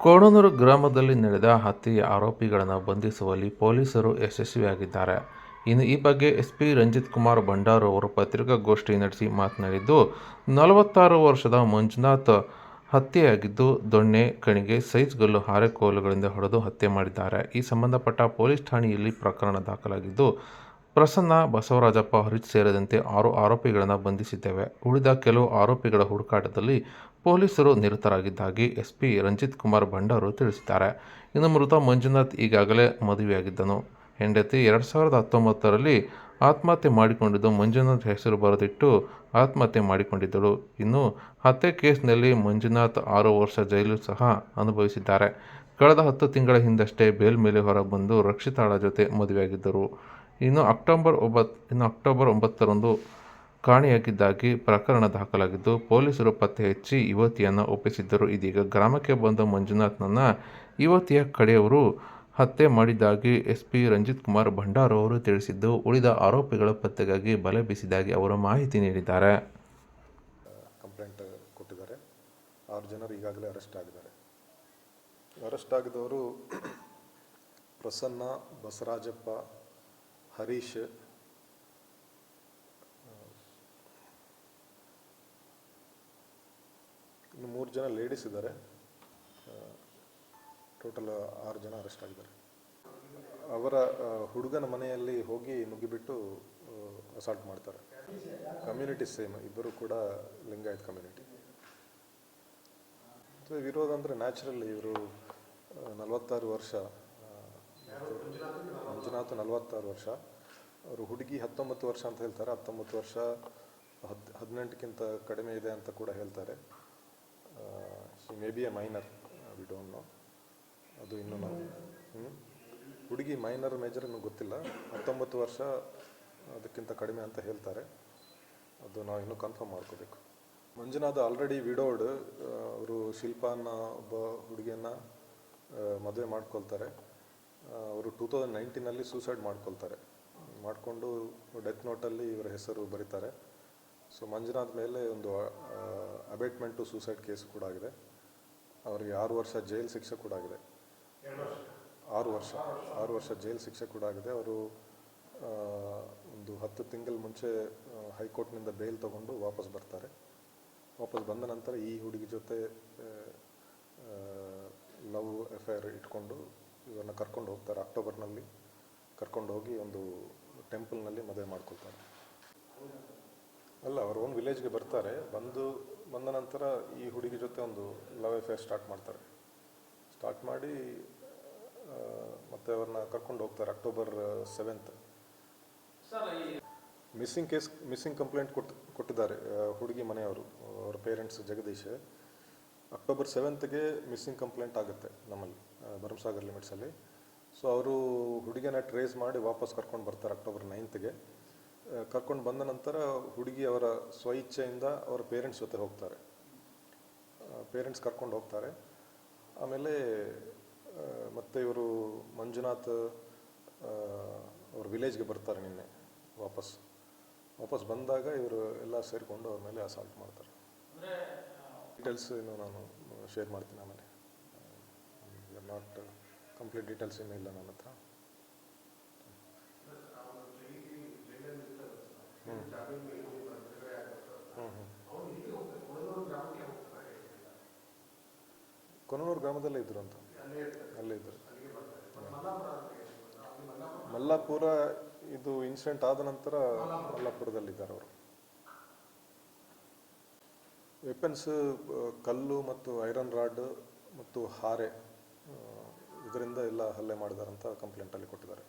ಕೋಣನೂರು ಗ್ರಾಮದಲ್ಲಿ ನಡೆದ ಹತ್ಯೆಯ ಆರೋಪಿಗಳನ್ನು ಬಂಧಿಸುವಲ್ಲಿ ಪೊಲೀಸರು ಯಶಸ್ವಿಯಾಗಿದ್ದಾರೆ. ಇನ್ನು ಈ ಬಗ್ಗೆ ಎಸ್ಪಿ ರಂಜಿತ್ ಕುಮಾರ್ ಭಂಡಾರು ಅವರು ಪತ್ರಿಕಾಗೋಷ್ಠಿ ನಡೆಸಿ ಮಾತನಾಡಿದ್ದು, ನಲವತ್ತಾರು ವರ್ಷದ ಮಂಜುನಾಥ್ ಹತ್ಯೆಯಾಗಿದ್ದು, ದೊಣ್ಣೆ, ಕಣಿಗೆ ಸೈಜ್ ಗಲ್ಲು ಹಾರೆಕೋಲುಗಳಿಂದ ಹೊಡೆದು ಹತ್ಯೆ ಮಾಡಿದ್ದಾರೆ. ಈ ಸಂಬಂಧಪಟ್ಟ ಪೊಲೀಸ್ ಠಾಣೆಯಲ್ಲಿ ಪ್ರಕರಣ ದಾಖಲಾಗಿದ್ದು, ಪ್ರಸನ್ನ ಬಸವರಾಜಪ್ಪ ಹರಿತ್ ಸೇರಿದಂತೆ ಆರು ಆರೋಪಿಗಳನ್ನು ಬಂಧಿಸಿದ್ದೇವೆ. ಉಳಿದ ಕೆಲವು ಆರೋಪಿಗಳ ಹುಡುಕಾಟದಲ್ಲಿ ಪೊಲೀಸರು ನಿರತರಾಗಿದ್ದಾಗಿ ಎಸ್ಪಿ ರಂಜಿತ್ ಕುಮಾರ್ ಭಂಡಾರು ತಿಳಿಸಿದ್ದಾರೆ. ಇನ್ನು ಮೃತ ಮಂಜುನಾಥ್ ಈಗಾಗಲೇ ಮದುವೆಯಾಗಿದ್ದನು. ಹೆಂಡತಿ ಎರಡು ಸಾವಿರದ ಹತ್ತೊಂಬತ್ತರಲ್ಲಿ ಆತ್ಮಹತ್ಯೆ ಮಾಡಿಕೊಂಡಿದ್ದು ಮಂಜುನಾಥ್ ಹೆಸರು ಬರೆದಿಟ್ಟು ಆತ್ಮಹತ್ಯೆ ಮಾಡಿಕೊಂಡಿದ್ದಳು. ಇನ್ನು ಹತ್ಯೆ ಕೇಸ್ನಲ್ಲಿ ಮಂಜುನಾಥ್ ಆರು ವರ್ಷ ಜೈಲು ಸಹ ಅನುಭವಿಸಿದ್ದಾರೆ. ಕಳೆದ ಹತ್ತು ತಿಂಗಳ ಹಿಂದಷ್ಟೇ ಬೇಲ್ ಮೇಲೆ ಹೊರಬಂದು ರಕ್ಷಿತಾಳ ಜೊತೆ ಮದುವೆಯಾಗಿದ್ದರು. ಇನ್ನು ಅಕ್ಟೋಬರ್ ಒಂಬತ್ತು ಇನ್ನು ಅಕ್ಟೋಬರ್ ಒಂಬತ್ತರಂದು ಕಾಣೆಯಾಗಿದ್ದಾಗಿ ಪ್ರಕರಣ ದಾಖಲಾಗಿದ್ದು, ಪೊಲೀಸರು ಪತ್ತೆ ಹಚ್ಚಿ ಯುವತಿಯನ್ನು ಒಪ್ಪಿಸಿದ್ದರು. ಇದೀಗ ಗ್ರಾಮಕ್ಕೆ ಬಂದ ಮಂಜುನಾಥ್ನನ್ನು ಯುವತಿಯ ಕಡೆಯವರು ಹತ್ಯೆ ಮಾಡಿದ್ದಾಗಿ ಎಸ್ಪಿ ರಂಜಿತ್ ಕುಮಾರ್ ಭಂಡಾರು ಅವರು ತಿಳಿಸಿದ್ದು, ಉಳಿದ ಆರೋಪಿಗಳ ಪತ್ತೆಗಾಗಿ ಬಲೆ ಬೀಸಿದಾಗಿ ಅವರು ಮಾಹಿತಿ ನೀಡಿದ್ದಾರೆ. ಕಂಪ್ಲೇಂಟ್ ಕೊಟ್ಟಿದ್ದಾರೆ. ಆರು ಜನರು ಈಗಾಗಲೇ ಅರೆಸ್ಟ್ ಆಗಿದ್ದಾರೆ. ಅರೆಸ್ಟ್ ಆಗಿದವರು ಪ್ರಸನ್ನ ಬಸರಾಜಪ್ಪ ಹರೀಶ್ ಇನ್ನು ಮೂರು ಜನ ಲೇಡೀಸ್ ಇದ್ದಾರೆ. ಟೋಟಲ್ ಆರು ಜನ ಅರೆಸ್ಟ್ ಆಗಿದ್ದಾರೆ. ಅವರ ಹುಡುಗನ ಮನೆಯಲ್ಲಿ ಹೋಗಿ ನುಗ್ಗಿಬಿಟ್ಟು ಅಸಾಲ್ಟ್ ಮಾಡ್ತಾರೆ. ಕಮ್ಯುನಿಟಿ ಸೇಮ್ ಇಬ್ಬರು ಕೂಡ ಲಿಂಗಾಯತ್ ಕಮ್ಯುನಿಟಿ ಸೊ ವಿರೋಧ ಅಂದರೆ ನ್ಯಾಚುರಲಿ ಇವರು ನಲವತ್ತಾರು ವರ್ಷ ಮಂಜುನಾಥ್ ನಲವತ್ತಾರು ವರ್ಷ. ಅವರು ಹುಡುಗಿ ಹತ್ತೊಂಬತ್ತು ವರ್ಷ ಅಂತ ಹೇಳ್ತಾರೆ. ಹತ್ತೊಂಬತ್ತು ವರ್ಷ, ಹದ್, ಹದಿನೆಂಟಕ್ಕಿಂತ ಕಡಿಮೆ ಇದೆ ಅಂತ ಕೂಡ ಹೇಳ್ತಾರೆ. Maybe a minor we don't know ಅದು ಇನ್ನೂ ನಾವು? ಹುಡುಗಿ ಮೈನರ್ ಮೇಜರ್ ಇನ್ನೂ ಗೊತ್ತಿಲ್ಲ. ಹತ್ತೊಂಬತ್ತು ವರ್ಷ ಅದಕ್ಕಿಂತ ಕಡಿಮೆ ಅಂತ ಹೇಳ್ತಾರೆ. ಅದು ನಾವು ಇನ್ನೂ ಕನ್ಫರ್ಮ್ ಮಾಡ್ಕೋಬೇಕು. ಮಂಜುನಾಥ್ ಆಲ್ರೆಡಿ ವಿಡೋಡ್ ಅವರು ಶಿಲ್ಪಾನ, ಒಬ್ಬ ಹುಡುಗಿಯನ್ನು ಮದುವೆ ಮಾಡ್ಕೊಳ್ತಾರೆ. ಅವರು ಟೂ ತೌಸಂಡ್ ನೈನ್ಟೀನಲ್ಲಿ ಸೂಸೈಡ್ ಮಾಡ್ಕೊಳ್ತಾರೆ. ಮಾಡಿಕೊಂಡು ಡೆತ್ ನೋಟಲ್ಲಿ ಇವರ ಹೆಸರು ಬರೀತಾರೆ. ಸೊ ಮಂಜುನಾಥ್ ಮೇಲೆ ಒಂದು ಅಬೇಟ್ಮೆಂಟು ಸೂಸೈಡ್ ಕೇಸ್ ಕೂಡ ಆಗಿದೆ. ಅವರಿಗೆ ಆರು ವರ್ಷ ಜೈಲ್ ಶಿಕ್ಷೆ ಕೂಡ ಆಗಿದೆ. ಆರು ವರ್ಷ. ಆರು ವರ್ಷ ಜೈಲ್ ಶಿಕ್ಷೆ ಕೂಡ ಆಗಿದೆ. ಅವರು ಒಂದು ಹತ್ತು ತಿಂಗಳ ಮುಂಚೆ ಹೈಕೋರ್ಟ್ನಿಂದ ಬೇಲ್ ತಗೊಂಡು ವಾಪಸ್ ಬರ್ತಾರೆ. ವಾಪಸ್ ಬಂದ ನಂತರ ಈ ಹುಡುಗಿ ಜೊತೆ ಲವ್ ಅಫೇರ್ ಇಟ್ಕೊಂಡು ಇವರನ್ನ ಕರ್ಕೊಂಡು ಹೋಗ್ತಾರೆ. ಅಕ್ಟೋಬರ್ನಲ್ಲಿ ಕರ್ಕೊಂಡು ಹೋಗಿ ಒಂದು ಟೆಂಪಲ್ನಲ್ಲಿ ಮದುವೆ ಮಾಡ್ಕೊಳ್ತಾರೆ. ಅಲ್ಲ ಅವರು ಓನ್ ವಿಲೇಜ್ಗೆ ಬರ್ತಾರೆ ಬಂದು ಬಂದ ನಂತರ ಈ ಹುಡುಗಿ ಜೊತೆ ಒಂದು ಲವ್ ಅಫೇರ್ ಸ್ಟಾರ್ಟ್ ಮಾಡ್ತಾರೆ. ಸ್ಟಾರ್ಟ್ ಮಾಡಿ ಮತ್ತೆ ಅವ್ರನ್ನ ಕರ್ಕೊಂಡು ಹೋಗ್ತಾರೆ October seventh missing case missing complaint ಕೊಟ್ಟು ಕೊಟ್ಟಿದ್ದಾರೆ ಹುಡುಗಿ ಮನೆಯವರು ಅವ್ರ ಪೇರೆಂಟ್ಸ್ ಜಗದೀಶ್. ಅಕ್ಟೋಬರ್ ಸೆವೆಂತ್ಗೆ ಮಿಸ್ಸಿಂಗ್ ಕಂಪ್ಲೇಂಟ್ ಆಗುತ್ತೆ ನಮ್ಮಲ್ಲಿ ಭರಮಸಾಗರ್ ಲಿಮಿಟ್ಸಲ್ಲಿ ಸೊ ಅವರು ಹುಡುಗಿಯನ್ನ ಟ್ರೇಸ್ ಮಾಡಿ ವಾಪಸ್ ಕರ್ಕೊಂಡು ಬರ್ತಾರೆ ಅಕ್ಟೋಬರ್ ನೈನ್ತ್ಗೆ ಕರ್ಕೊಂಡು ಬಂದ ನಂತರ ಹುಡುಗಿ ಅವರ ಸ್ವಇಚ್ಛೆಯಿಂದ ಅವರ ಪೇರೆಂಟ್ಸ್ ಜೊತೆ ಹೋಗ್ತಾರೆ. ಪೇರೆಂಟ್ಸ್ ಕರ್ಕೊಂಡು ಹೋಗ್ತಾರೆ. ಆಮೇಲೆ ಮತ್ತೆ ಇವರು ಮಂಜುನಾಥ್ ಅವ್ರ ವಿಲೇಜ್ಗೆ ಬರ್ತಾರೆ ನಿನ್ನೆ ವಾಪಸ್. ವಾಪಸ್ ಬಂದಾಗ ಇವರು ಎಲ್ಲ ಸೇರಿಕೊಂಡು ಅವ್ರ ಮೇಲೆ ಅಸಾಲ್ಟ್ ಮಾಡ್ತಾರೆ. ಡೀಟೇಲ್ಸ್ ಇನ್ನು ನಾನು ಶೇರ್ ಮಾಡ್ತೀನಿ ಆಮೇಲೆ. ನಾಟ್ ಕಂಪ್ಲೀಟ್ ಡೀಟೇಲ್ಸ್ ಇನ್ನೂ ಇಲ್ಲ ನನ್ನ ಹತ್ರ. ಕೊನೂರು ಗ್ರಾಮದಲ್ಲೇ ಇದ್ರು ಅಂತ. ಅಲ್ಲೇ ಇದ್ರು. ಮಲ್ಲಾಪುರ ಇದು ಇನ್ಸಿಡೆಂಟ್ ಆದ ನಂತರ ಮಲ್ಲಾಪುರದಲ್ಲಿದ್ದಾರೆ ಅವರು. ವೆಪನ್ಸ್ ಕಲ್ಲು ಮತ್ತು ಐರನ್ ರಾಡ್ ಮತ್ತು ಹಾರೆ ಇದರಿಂದ ಎಲ್ಲ ಹಲ್ಲೆ ಮಾಡಿದಾರಂತ ಕಂಪ್ಲೇಂಟಲ್ಲಿ ಕೊಟ್ಟಿದ್ದಾರೆ.